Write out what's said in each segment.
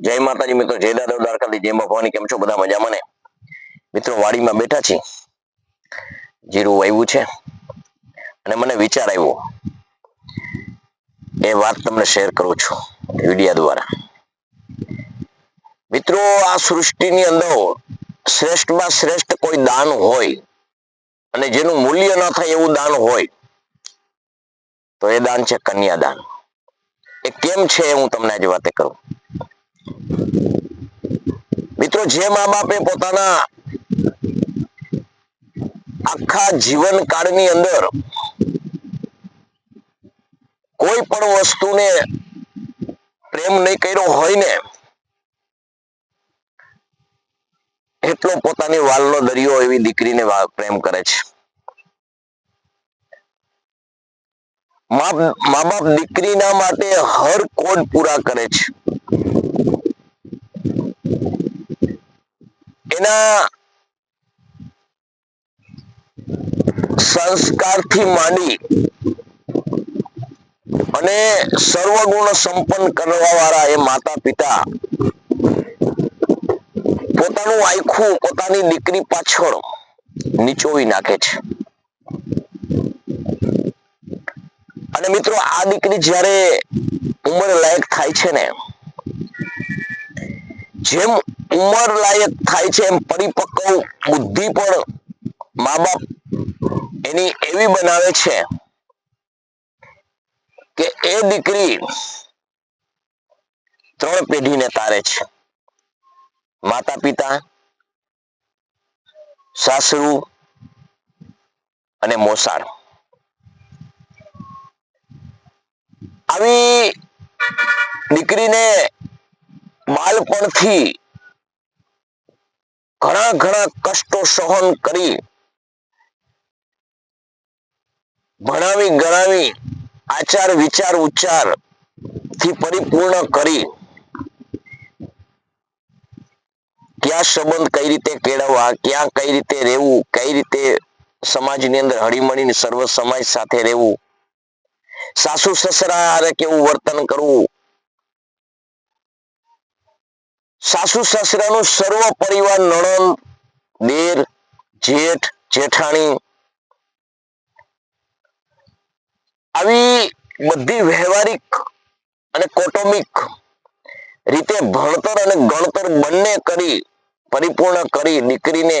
જય માતાજી મિત્રો, જય દાદા દ્વારકાથી જય ભવાની, કેમ છો બધા મજામાં ને? મિત્રો, વાડીમાં બેઠા છીએ. જીરું વાવ્યું છે અને મને વિચાર આવ્યો એ વાત તમને શેર કરું છું વિડિયા દ્વારા. મિત્રો, આ સૃષ્ટિની અંદર શ્રેષ્ઠમાં શ્રેષ્ઠ કોઈ દાન હોય અને જેનું મૂલ્ય ન થાય એવું દાન હોય, તો એ દાન છે કન્યાદાન. એ કેમ છે હું તમને આજે વાતે કરું? મિત્રો, જે મા બાપે પોતાના આખા જીવન કાળની અંદર કોઈ પણ વસ્તુને પ્રેમ નહીં કર્યો હોય ને, એટલો પોતાની વાલનો દરિયો એવી દીકરીને પ્રેમ કરે છે. મા બાપ દીકરીના માટે હર કોડ પૂરા કરે છે? એના સંસ્કારથી માંડી અને સર્વગુણ સંપન્ન કરવા વાળા એ માતા પિતા પોતાનું આખું, પોતાની દીકરી પાછળ નીચોવી નાખે છે. અને મિત્રો, આ દીકરી જ્યારે ઉંમર લાયક થાય છે ને, જેમ ઉંમર લાયક થાય છે એમ પરિપક્વ બુદ્ધિ પણ મા બાપ એની એવી બનાવે છે કે એ દીકરી ત્રણ પેઢીને તારે છે. માતા પિતા, સાસરુ અને મોસાળ. આવી દીકરીને બાળપણથી ઘણા ઘણા કષ્ટો સહન કરી ભણાવી, ગણાવી, આચાર, વિચાર, ઉચ્ચારથી પરિપૂર્ણ કરી ક્યાં સંબંધ કઈ રીતે કેળવવા, ક્યાં કઈ રીતે રહેવું, કઈ રીતે સમાજની અંદર હળીમળીને સર્વ સમાજ સાથે રહેવું, સાસુ, સસરા કેવું વર્તન કરવું સાસુ સસરાનું સર્વ પરિવાર નણંદ દેર જેઠ, જેઠાણી આવી બધી વ્યવહારિક અને કૌટુંબિક રીતે ભણતર અને ગણતર બંને કરી પરિપૂર્ણ કરી દીકરીને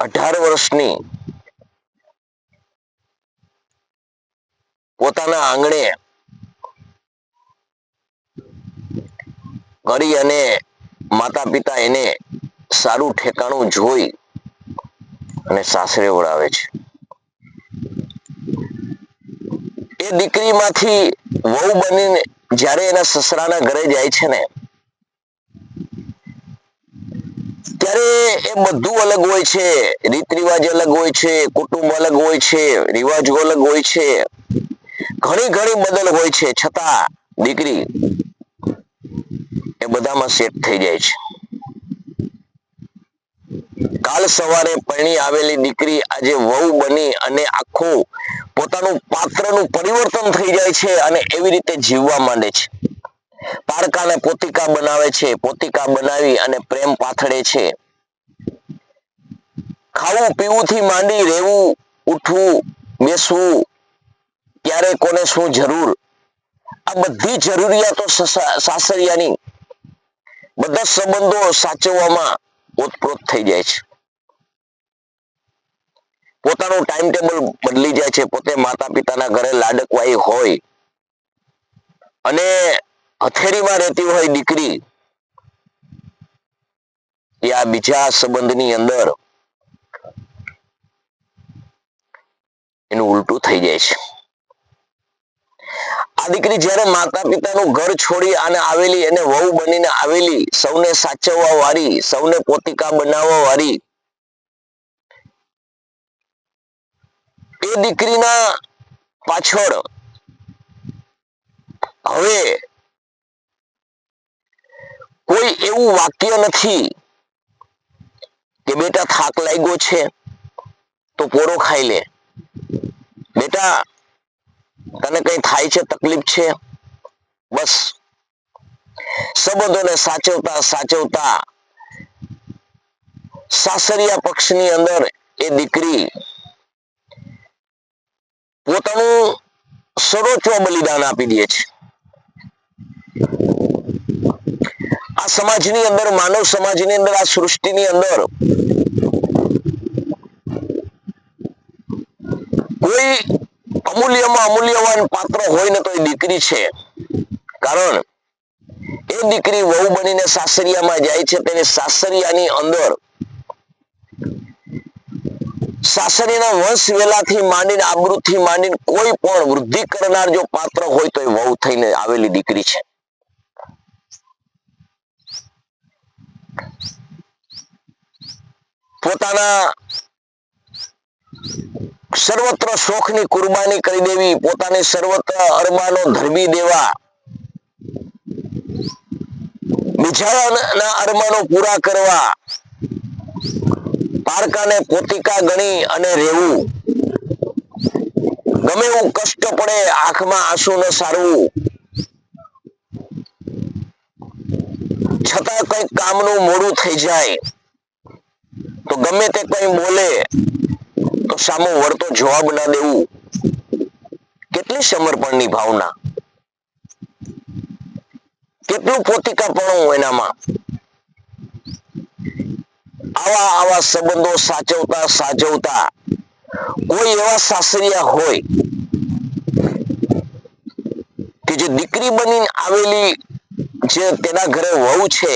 અઢાર વર્ષની પોતાના આંગણે કરી અને માતા પિતા એને સારું ઠેકાણું જોઈ અને સાસરે વળાવે છે. એ દીકરીમાંથી વહુ બનીને જ્યારે એના સસરાના ઘરે જાય છે ને, ત્યારે એ બધું અલગ હોય છે. રીત રિવાજ અલગ હોય છે, કુટુંબ અલગ હોય છે, રિવાજો અલગ હોય છે. ઘણી ઘણી બદલ હોય છે. છતાં દીકરી બધામાં સેટ થઈ જાય છે. કાલ સવારે પરણી આવેલી દીકરી આજે વહુ બની અને આખું પોતાનું પાત્રનું પરિવર્તન થઈ જાય છે અને એવી રીતે જીવવા માંડે છે. પારકાને પોતિકા બનાવે છે, પોતિકા બનાવી અને પ્રેમ પાથળે છે. ખાવું પીવું થી માંડી રહેવું, ઉઠવું, બેસવું, ક્યારે કોને શું જરૂર? આ બધી જરૂરિયાતો સસા- સાસરિયાની બધા સંબંધો સાચવવામાં ઓતપ્રોત થઈ જાય છે. પોતાનું ટાઈમ ટેબલ બદલી જાય છે. પોતે માતા પિતાના ઘરે લાડકવાઈ હોય અને હથેળીમાં રહેતી હોય દીકરી, એ આ બીજા સંબંધની અંદર એનું ઉલટું થઈ જાય છે. આ દીકરી જ્યારે માતા પિતાનું ઘર છોડી અને આવેલી અને વહુ બનીને આવેલી, સૌને સાચવવા વાળી સૌને પોતિકા બનાવવા વાળી એ દીકરીના પાછળ હવે કોઈ એવું વાક્ય નથી કે બેટા થાક લાગ્યો છે તો પોરો ખાઈ લે. બેટા તને કઈ થાય છે, તકલીફ છે? બસ. સંબંધોને સાચવતા સાચવતા સાસરિયા પક્ષની અંદર એ દીકરી પોતાનું સર્વોચ્ચ બલિદાન આપી દે છે. આ સમાજની અંદર, માનવ સમાજની અંદર, આ સૃષ્ટિની અંદર કોઈ અમૂલ્યમાં અમૂલ્યવાન પાત્ર હોય ને તો એ દીકરી છે. કારણ એ દીકરી વહુ બનીને સાસરિયામાં જાય છે, તેને સાસરિયાની અંદર સાસરીના વંશ વેલાથી માંડીને આબરૂથી માંડીને કોઈ પણ વૃદ્ધિ કરનાર જો પાત્ર હોય તો એ વહુ થઈને આવેલી દીકરી છે. પોતાના સર્વત્ર શોખની કુરબાની કરી દેવી, પોતાની સર્વત્ર અરમાનો ધરબી દેવા. બીજાના અરમાનો પૂરા કરવા. પારકાને પોતિકા ગણી અને રહેવું. ગમે એવું કષ્ટ પડે, આંખમાં આંસુ ન સારવું. છતાં કઈ કામનું મોડું થઈ જાય. તો ગમે તે કઈ બોલે સામો વળતો જવાબ ના દેવું. કેટલી સમર્પણની ભાવના. કેટલું પોતિકાપણું એનામાં. આવા આવા સંબંધો સાચવતા સાચવતા કોઈ એવા સાસરિયા હોય કે જે દીકરી બની આવેલી જે તેના ઘરે વહુ છે,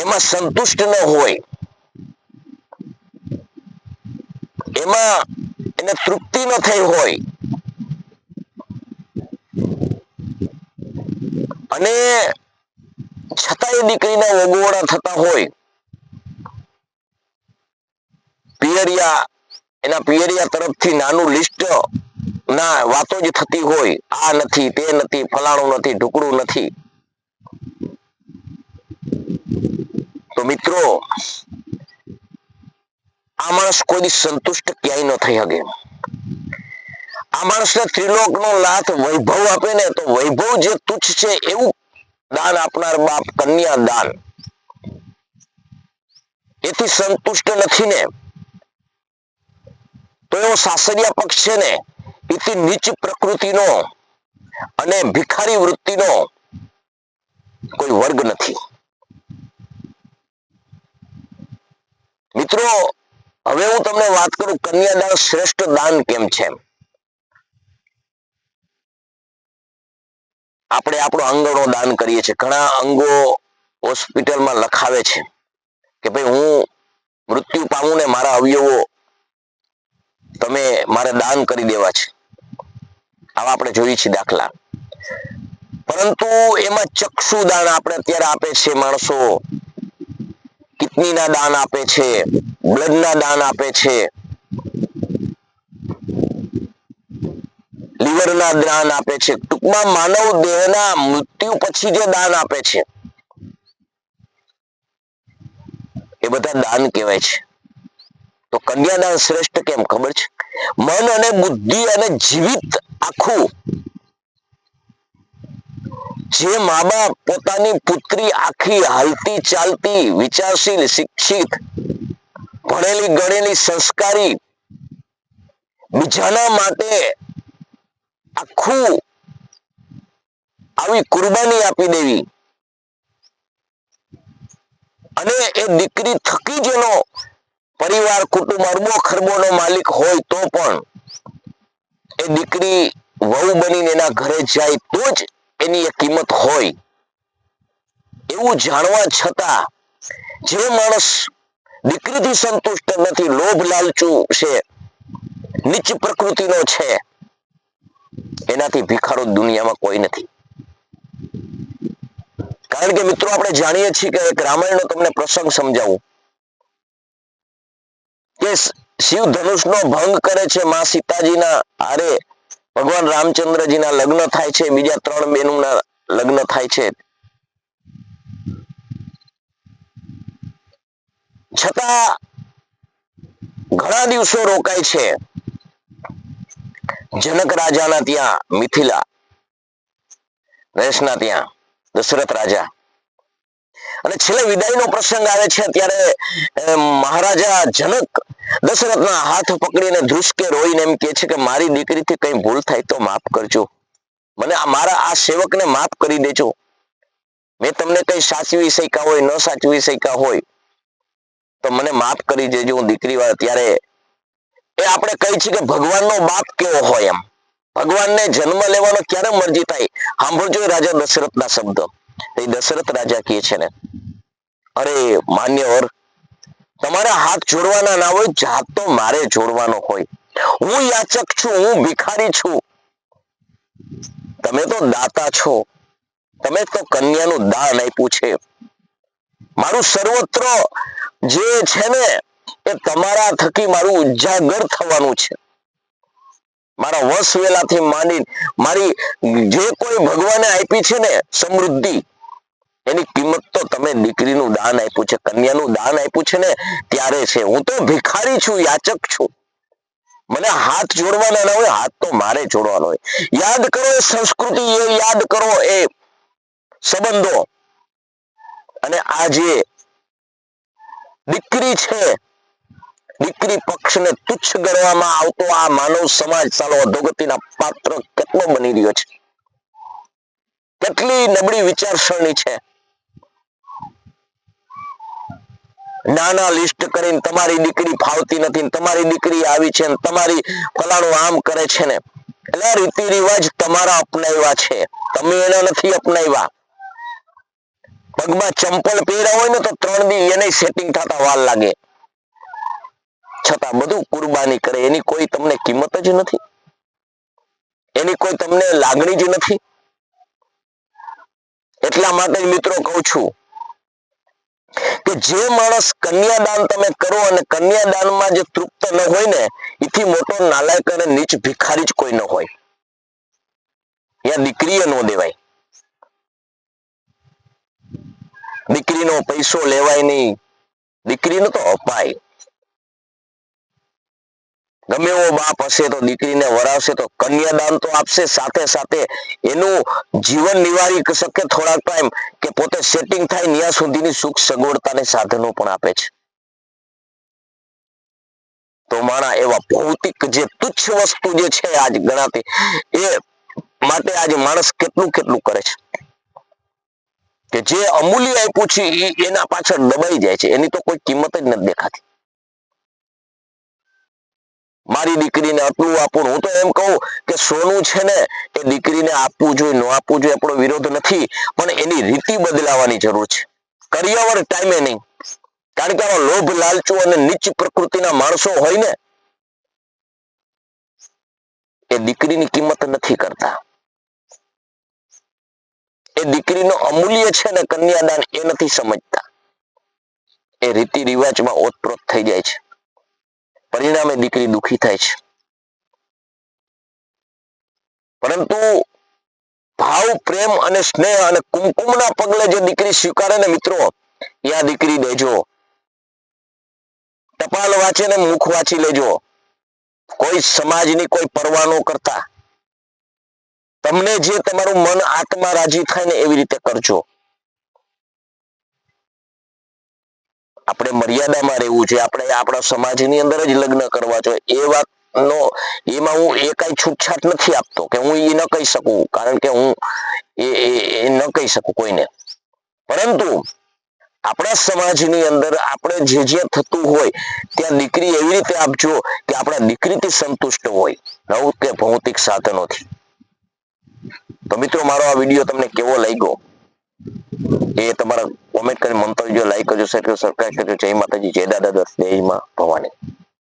એમાં સંતુષ્ટ ન હોય. એમાં એને તૃપ્તિ ન થઈ હોય. અને છતાંય દીકરીના વગોવડા થતા હોય. પિયરિયા, એના પિયરિયા તરફથી નાનું લિસ્ટ ના વાતો જ થતી હોય. આ નથી, તે નથી, ફલાણું નથી, ઢુકડું નથી. તો મિત્રો આ માણસ કોઈ સંતુષ્ટ ક્યાંય ન થઈ શકે. આ માણસને ત્રિલોક નો લાથ વૈભવ આપે ને તો વૈભવ જે તુચ્છ છે એવું દાન આપનાર બાપ કન્યા દાન. એથી સંતુષ્ટ નથી ને તો એવો સાસરિયા પક્ષ છે ને, એથી નીચ પ્રકૃતિનો અને ભિખારી વૃત્તિનો કોઈ વર્ગ નથી. મિત્રો હવે હું તમને વાત કરું, કન્યાદાન શ્રેષ્ઠ દાન કેમ છે આપણે આપણો અંગનો દાન કરીએ છીએ. ઘણા અંગો હોસ્પિટલમાં લખાવે છે કે ભાઈ હું મૃત્યુ પામું ને મારા અવયવો તમે મારે દાન કરી દેવા છે. આવા આપણે જોઈએ છીએ દાખલા. પરંતુ એમાં ચક્ષુ દાન આપણે અત્યારે આપે છે માણસો કિડનીના દાન આપે છે, બ્લડના દાન આપે છે. લીવરના દાન આપે છે. ટૂંકમાં માનવ દેહના મૃત્યુ પછી જે દાન આપે છે, એ બધા દાન કહેવાય છે. તો કન્યાદાન શ્રેષ્ઠ કેમ ખબર છે? મન અને બુદ્ધિ અને જીવિત આખું જે મા બાપ પોતાની પુત્રી આખી હાલતી ચાલતી વિચારશીલ, શિક્ષિત, ભણેલી, ગણેલી, સંસ્કારી, બીજાના માટે આખું આવી કુરબાની આપી દેવી. અને એ દીકરી થકી જેનો પરિવાર, કુટુંબ, અરબો ખરબોનો માલિક હોય તો પણ એ દીકરી વહુ બનીને એના ઘરે જાય તો જ એની એ કિંમત હોય. એવું જાણવા છતાં જે માણસ દીકરીથી સંતુષ્ટ નથી, લોભ લાલચું છે, નીચ પ્રકૃતિનો છે, એનાથી ભિખારો દુનિયામાં કોઈ નથી. કારણ કે મિત્રો આપણે જાણીએ છીએ કે એક રામાયણનો તમને પ્રસંગ સમજાવું. કે શિવ ધનુષનો ભંગ કરે છે માં સીતાજીના હારે ભગવાન રામચંદ્રજીના લગ્ન થાય છે, બીજા ત્રણ બહેનોના લગ્ન થાય છે. છતાં ઘણા દિવસો રોકાય છે. જનક રાજાના ત્યાં, મિથિલા નરેશના ત્યાં, દશરથ રાજા. અને છેલ્લે વિદાયનો પ્રસંગ આવે છે, ત્યારે મહારાજા જનક દશરથના હાથ પકડીને ધ્રુસકે રોઈને એમ કે છે કે મારી દીકરીથી કઈ ભૂલ થાય તો માફ કરજો. મને મારા આ સેવકને માફ કરી દેજો. મેં તમને કઈ સાચવી શક્યા હોય, ન સાચવી શક્યા હોય, તો મને માફ કરી દેજો હું દીકરી વાળા ત્યારે એ આપણે કહી છીએ કે ભગવાનનો બાપ કેવો હોય એમ. ભગવાનને જન્મ લેવાનો ક્યારે મરજી થાય? સાંભળજો રાજા દશરથના શબ્દ. એ દશરથ રાજા કહે છે ને, અરે માન્યવર તમારા હાથ જોડવાના ના હોય, જાત તો મારે જોડવાનો હોય. હું યાચક છું, હું ભિખારી છું. તમે તો દાતા છો. તમે તો કન્યાનું દાન આપ્યું છે. મારું સર્વત્ર જે છે ને, એ તમારા થકી મારું ઉજાગર થવાનું છે. મારા વસ વેલાથી માંડી મારી જે કોઈ ભગવાને આપી છે ને સમૃદ્ધિ, એની કિંમત તો તમે દીકરીનું દાન આપ્યું છે, કન્યાનું દાન આપ્યું છે ને, ત્યારે છે. હું તો ભિખારી છું, યાચક છું. મને હાથ જોડવાના ના હોય, હાથ તો મારે જોડવાનો હોય. યાદ કરો એ સંસ્કૃતિ, એ યાદ કરો એ સંબંધો. અને આ જે દીકરી છે દીકરી પક્ષને તુચ્છ ગણવામાં આવતો આ માનવ સમાજ ચાલો અધોગતિના પાત્ર કેટલો બની રહ્યો છે? કેટલી નબળી વિચારસરણી છે? નાના લિસ્ટ કરીને તમારી દીકરી ફાવતી નથી તમારી દીકરી આવી છે તમારી ફલાણું આમ કરે છે ને. એટલે રીતિ રિવાજ તમારા અપનાવ્યા છે. તમે એના નથી અપનાવ્યા. પગમાં ચંપલ પહેર્યા હોય ને તો ત્રણ દી એને સેટિંગ થતા વાર લાગે. છતાં બધું કુરબાની કરે. એની કોઈ તમને કિંમત જ નથી. એની કોઈ તમને લાગણી જ નથી. એટલા માટે મિત્રો કહું છું કે જે માણસ કન્યાદાન તમે કરો અને કન્યાદાનમાં જે તૃપ્ત ન હોય ને, એથી મોટો નાલાયક અને નીચ ભિખારી જ કોઈ ન હોય. યા દીકરીએ ન દેવાય. દીકરીનો પૈસો લેવાય નહીં. દીકરીનો તો અપાય. ગમે એવો બાપ હશે તો દીકરીને વરાવશે તો કન્યાદાન તો આપશે, સાથે સાથે એનું જીવન નિવારી શકે થોડાક ટાઈમ કે પોતે સેટિંગ થાય ત્યાં સુધીની સુખ સગવડતાને સાધનો પણ આપે છે. તો મારા એવા ભૌતિક જે તુચ્છ વસ્તુ જે છે આજ ગણાતી, એ માટે આજે માણસ કેટલું કેટલું કરે છે. કે જે અમૂલ્ય આપ્યું છે એના પાછળ દબાઈ જાય છે, એની તો કોઈ કિંમત જ નથી દેખાતી. મારી દીકરીને આટલું આપવું હું તો એમ કહું કે સોનું છે ને એ દીકરીને આપવું જોઈએ, ન આપવું જોઈએ, આપણો વિરોધ નથી. પણ એની રીતિ બદલાવાની જરૂર છે. કરિયાવર ટાઈમે નહીં. કારણ કે આવા લોભ, લાલચુ અને નીચ પ્રકૃતિના માણસો હોય ને, એ દીકરીની કિંમત નથી કરતા. એ દીકરીનો અમૂલ્ય છે ને કન્યાદાન એ નથી સમજતા. એ રીતિ રિવાજમાં ઓતપ્રોત થઈ જાય છે. પરિણામે દીકરી દુખી થાય છે. પરંતુ ભાવ, પ્રેમ અને સ્નેહ અને કુમકુમના પગલે જે દીકરી સ્વીકારે ને મિત્રો આ દીકરી દેજો. ટપાલ વાંચે ને મુખ વાંચી લેજો. કોઈ સમાજની કોઈ પરવા ન કરતા. તમને જે તમારું મન આત્મા રાજી થાય ને એવી રીતે કરજો. આપણે મર્યાદામાં રહેવું છે આપણે આપણા સમાજની અંદર જ લગ્ન કરવા જોઈએ. એ વાતનો, એમાં હું એ કઈ છૂટછાટ નથી આપતો કે હું એ ન કહી શકું. કારણ કે હું એ, એ- ન કહી શકું કોઈને. પરંતુ આપણા સમાજની અંદર આપણે જે જે થતું હોય, ત્યાં દીકરી એવી રીતે આપજો કે આપણા દીકરીથી સંતુષ્ટ હોય. નવું કે ભૌતિક સાધનોથી. તો મિત્રો, મારો આ વીડિયો તમને કેવો લાગ્યો? એ તમારા કોમેન્ટ કરી મંતવ્ય લાઈક કરજો શેર કરજો સબસ્ક્રાઈબ કરજો. જય માતાજી, જય દાદા, દસ, જય માં ભવાની.